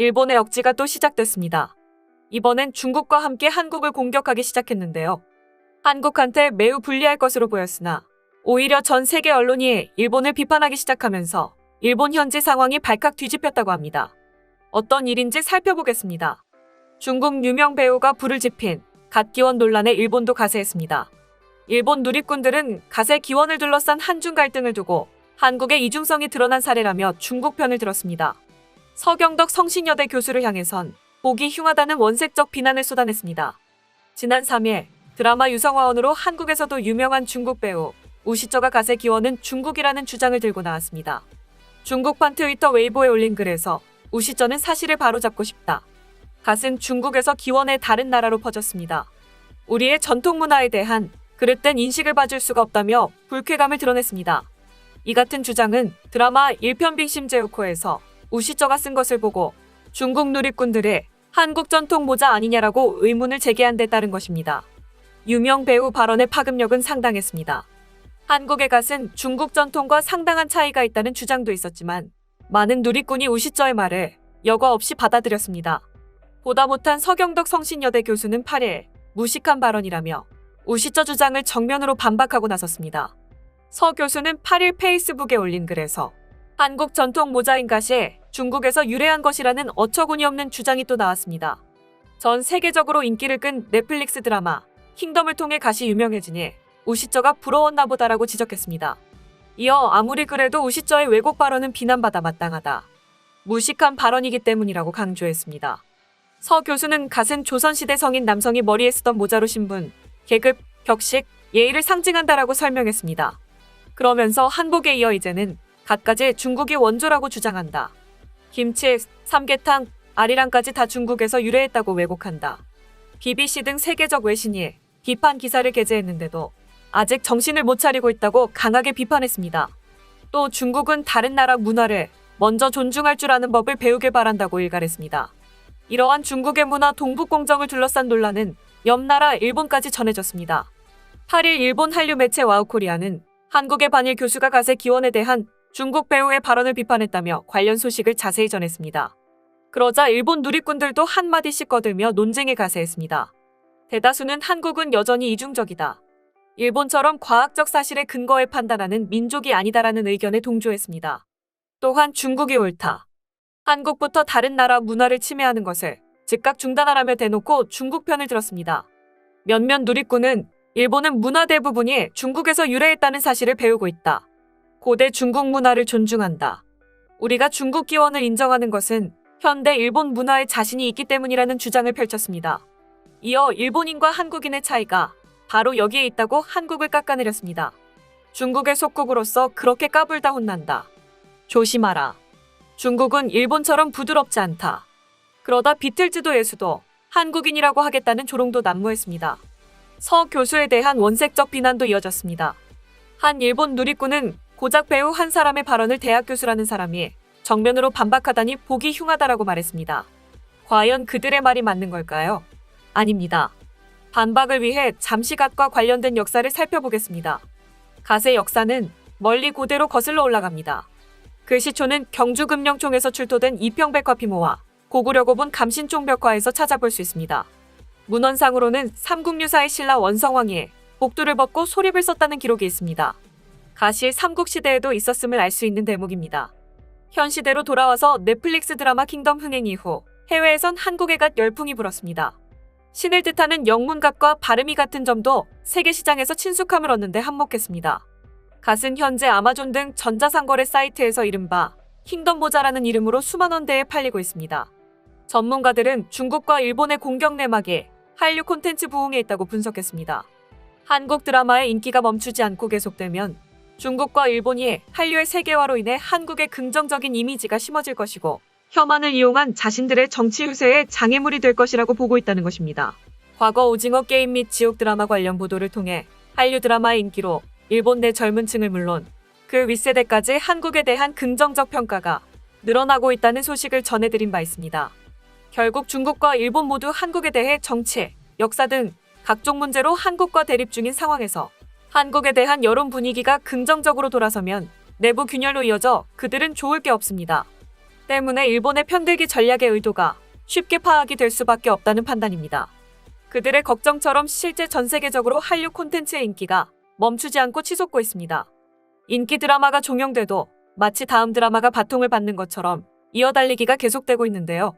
일본의 억지가 또 시작됐습니다. 이번엔 중국과 함께 한국을 공격하기 시작했는데요. 한국한테 매우 불리할 것으로 보였으나 오히려 전 세계 언론이 일본을 비판하기 시작하면서 일본 현지 상황이 발칵 뒤집혔다고 합니다. 어떤 일인지 살펴보겠습니다. 중국 유명 배우가 불을 지핀 갓기원 논란에 일본도 가세했습니다. 일본 누리꾼들은 갓의 기원을 둘러싼 한중 갈등을 두고 한국의 이중성이 드러난 사례라며 중국 편을 들었습니다. 서경덕 성신여대 교수를 향해선 보기 흉하다는 원색적 비난을 쏟아냈습니다. 지난 3일 드라마 유성화원으로 한국에서도 유명한 중국 배우 우시저가 갓의 기원은 중국이라는 주장을 들고 나왔습니다. 중국판 트위터 웨이보에 올린 글에서 우시저는 사실을 바로잡고 싶다. 갓은 중국에서 기원의 다른 나라로 퍼졌습니다. 우리의 전통 문화에 대한 그릇된 인식을 봐줄 수가 없다며 불쾌감을 드러냈습니다. 이 같은 주장은 드라마 1편 빙심 제우코에서 우시저가 쓴 것을 보고 중국 누리꾼들의 한국 전통 모자 아니냐라고 의문을 제기한 데 따른 것입니다. 유명 배우 발언의 파급력은 상당했습니다. 한국의 갓은 중국 전통과 상당한 차이가 있다는 주장도 있었지만 많은 누리꾼이 우시저의 말을 여과 없이 받아들였습니다. 보다 못한 서경덕 성신여대 교수는 8일 무식한 발언이라며 우시저 주장을 정면으로 반박하고 나섰습니다. 서 교수는 8일 페이스북에 올린 글에서 한국 전통 모자인 갓이 중국에서 유래한 것이라는 어처구니 없는 주장이 또 나왔습니다. 전 세계적으로 인기를 끈 넷플릭스 드라마 킹덤을 통해 갓이 유명해지니 우시저가 부러웠나 보다라고 지적했습니다. 이어 아무리 그래도 우시저의 왜곡 발언은 비난받아 마땅하다. 무식한 발언이기 때문이라고 강조했습니다. 서 교수는 갓은 조선시대 성인 남성이 머리에 쓰던 모자로 신분, 계급, 격식, 예의를 상징한다라고 설명했습니다. 그러면서 한국에 이어 이제는 갓까지 중국이 원조라고 주장한다. 김치, 삼계탕, 아리랑까지 다 중국에서 유래했다고 왜곡한다. BBC 등 세계적 외신이 비판 기사를 게재했는데도 아직 정신을 못 차리고 있다고 강하게 비판했습니다. 또 중국은 다른 나라 문화를 먼저 존중할 줄 아는 법을 배우길 바란다고 일갈했습니다. 이러한 중국의 문화 동북공정을 둘러싼 논란은 옆 나라 일본까지 전해졌습니다. 8일 일본 한류 매체 와우코리아는 한국의 반일 교수가 갓의 기원에 대한 중국 배우의 발언을 비판했다며 관련 소식을 자세히 전했습니다. 그러자 일본 누리꾼들도 한마디씩 꺼들며 논쟁에 가세했습니다. 대다수는 한국은 여전히 이중적이다. 일본처럼 과학적 사실에 근거해 판단하는 민족이 아니다라는 의견에 동조했습니다. 또한 중국이 옳다. 한국부터 다른 나라 문화를 침해하는 것을 즉각 중단하라며 대놓고 중국 편을 들었습니다. 몇몇 누리꾼은 일본은 문화 대부분이 중국에서 유래했다는 사실을 배우고 있다. 고대 중국 문화를 존중한다. 우리가 중국 기원을 인정하는 것은 현대 일본 문화에 자신이 있기 때문이라는 주장을 펼쳤습니다. 이어 일본인과 한국인의 차이가 바로 여기에 있다고 한국을 깎아내렸습니다. 중국의 속국으로서 그렇게 까불다 혼난다. 조심하라. 중국은 일본처럼 부드럽지 않다. 그러다 비틀즈도 예수도 한국인이라고 하겠다는 조롱도 난무했습니다. 서 교수에 대한 원색적 비난도 이어졌습니다. 한 일본 누리꾼은 고작 배우 한 사람의 발언을 대학 교수라는 사람이 정면으로 반박하다니 보기 흉하다라고 말했습니다. 과연 그들의 말이 맞는 걸까요? 아닙니다. 반박을 위해 잠시 갓과 관련된 역사를 살펴보겠습니다. 갓의 역사는 멀리 고대로 거슬러 올라갑니다. 그 시초는 경주금령총에서 출토된 이평백화피모와 고구려고분 감신총벽화에서 찾아볼 수 있습니다. 문헌상으로는 삼국유사의 신라 원성왕이 복두를 벗고 소립을 썼다는 기록이 있습니다. 가시 삼국시대에도 있었음을 알 수 있는 대목입니다. 현 시대로 돌아와서 넷플릭스 드라마 킹덤 흥행 이후 해외에선 한국의 갓 열풍이 불었습니다. 신을 뜻하는 영문갓과 발음이 같은 점도 세계 시장에서 친숙함을 얻는데 한몫했습니다. 갓은 현재 아마존 등 전자상거래 사이트에서 이른바 킹덤 모자라는 이름으로 수만 원 대에 팔리고 있습니다. 전문가들은 중국과 일본의 공격 내막에 한류 콘텐츠 부흥에 있다고 분석했습니다. 한국 드라마의 인기가 멈추지 않고 계속되면 중국과 일본이 한류의 세계화로 인해 한국의 긍정적인 이미지가 심어질 것이고 혐한을 이용한 자신들의 정치 유세의 장애물이 될 것이라고 보고 있다는 것입니다. 과거 오징어 게임 및 지옥 드라마 관련 보도를 통해 한류 드라마의 인기로 일본 내 젊은 층을 물론 그 윗세대까지 한국에 대한 긍정적 평가가 늘어나고 있다는 소식을 전해드린 바 있습니다. 결국 중국과 일본 모두 한국에 대해 정치, 역사 등 각종 문제로 한국과 대립 중인 상황에서 한국에 대한 여론 분위기가 긍정적으로 돌아서면 내부 균열로 이어져 그들은 좋을 게 없습니다. 때문에 일본의 편들기 전략의 의도가 쉽게 파악이 될 수밖에 없다는 판단입니다. 그들의 걱정처럼 실제 전 세계적으로 한류 콘텐츠의 인기가 멈추지 않고 치솟고 있습니다. 인기 드라마가 종영돼도 마치 다음 드라마가 바통을 받는 것처럼 이어달리기가 계속되고 있는데요.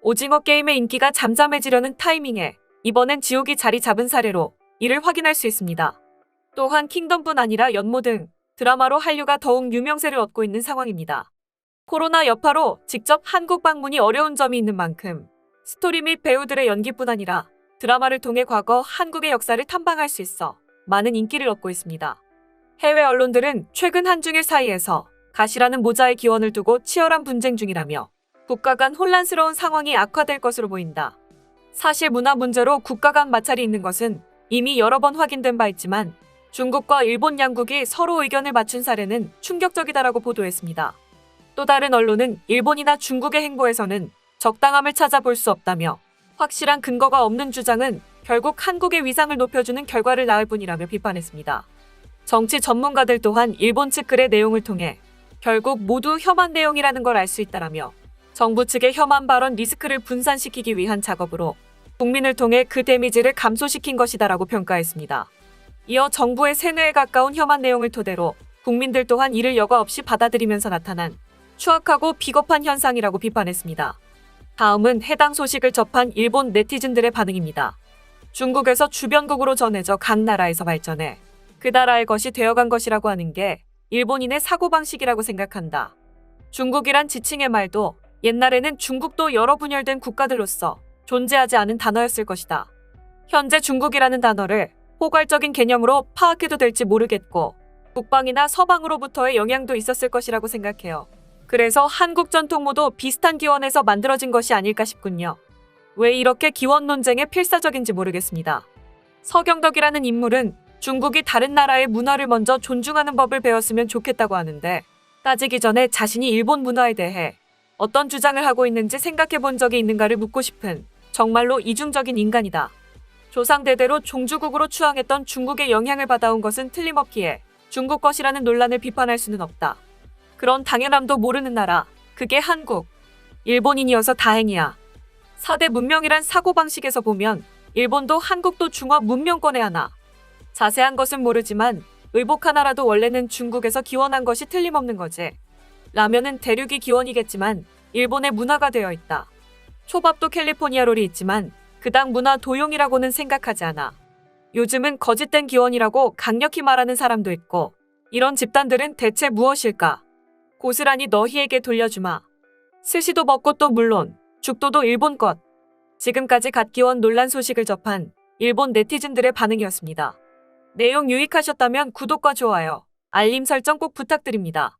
오징어 게임의 인기가 잠잠해지려는 타이밍에 이번엔 지옥이 자리 잡은 사례로 이를 확인할 수 있습니다. 또한 킹덤뿐 아니라 연모 등 드라마로 한류가 더욱 유명세를 얻고 있는 상황입니다. 코로나 여파로 직접 한국 방문이 어려운 점이 있는 만큼 스토리 및 배우들의 연기뿐 아니라 드라마를 통해 과거 한국의 역사를 탐방할 수 있어 많은 인기를 얻고 있습니다. 해외 언론들은 최근 한중일 사이에서 가시라는 모자의 기원을 두고 치열한 분쟁 중이라며 국가 간 혼란스러운 상황이 악화될 것으로 보인다. 사실 문화 문제로 국가 간 마찰이 있는 것은 이미 여러 번 확인된 바 있지만 중국과 일본 양국이 서로 의견을 맞춘 사례는 충격적이다라고 보도했습니다. 또 다른 언론은 일본이나 중국의 행보에서는 적당함을 찾아볼 수 없다며 확실한 근거가 없는 주장은 결국 한국의 위상을 높여주는 결과를 낳을 뿐이라며 비판했습니다. 정치 전문가들 또한 일본 측 글의 내용을 통해 결국 모두 혐한 내용이라는 걸 알 수 있다라며 정부 측의 혐한 발언 리스크를 분산시키기 위한 작업으로 국민을 통해 그 데미지를 감소시킨 것이다라고 평가했습니다. 이어 정부의 세뇌에 가까운 혐한 내용을 토대로 국민들 또한 이를 여과 없이 받아들이면서 나타난 추악하고 비겁한 현상이라고 비판했습니다. 다음은 해당 소식을 접한 일본 네티즌들의 반응입니다. 중국에서 주변국으로 전해져 각 나라에서 발전해 그 나라의 것이 되어간 것이라고 하는 게 일본인의 사고방식이라고 생각한다. 중국이란 지칭의 말도 옛날에는 중국도 여러 분열된 국가들로서 존재하지 않은 단어였을 것이다. 현재 중국이라는 단어를 포괄적인 개념으로 파악해도 될지 모르겠고 북방이나 서방으로부터의 영향도 있었을 것이라고 생각해요. 그래서 한국 전통모도 비슷한 기원에서 만들어진 것이 아닐까 싶군요. 왜 이렇게 기원 논쟁에 필사적인지 모르겠습니다. 서경덕이라는 인물은 중국이 다른 나라의 문화를 먼저 존중하는 법을 배웠으면 좋겠다고 하는데 따지기 전에 자신이 일본 문화에 대해 어떤 주장을 하고 있는지 생각해 본 적이 있는가를 묻고 싶은 정말로 이중적인 인간이다. 조상 대대로 종주국으로 추앙했던 중국의 영향을 받아온 것은 틀림없기에 중국 것이라는 논란을 비판할 수는 없다. 그런 당연함도 모르는 나라, 그게 한국. 일본인이어서 다행이야. 4대 문명이란 사고방식에서 보면 일본도 한국도 중화 문명권의 하나. 자세한 것은 모르지만 의복 하나라도 원래는 중국에서 기원한 것이 틀림없는 거지. 라면은 대륙이 기원이겠지만 일본의 문화가 되어 있다. 초밥도 캘리포니아 롤이 있지만 그당 문화 도용이라고는 생각하지 않아. 요즘은 거짓된 기원이라고 강력히 말하는 사람도 있고 이런 집단들은 대체 무엇일까? 고스란히 너희에게 돌려주마. 스시도 또 물론 죽도도 일본 것. 지금까지 갓기원 논란 소식을 접한 일본 네티즌들의 반응이었습니다. 내용 유익하셨다면 구독과 좋아요, 알림 설정 꼭 부탁드립니다.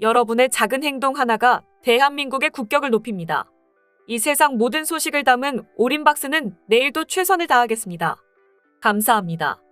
여러분의 작은 행동 하나가 대한민국의 국격을 높입니다. 이 세상 모든 소식을 담은 오린박스는 내일도 최선을 다하겠습니다. 감사합니다.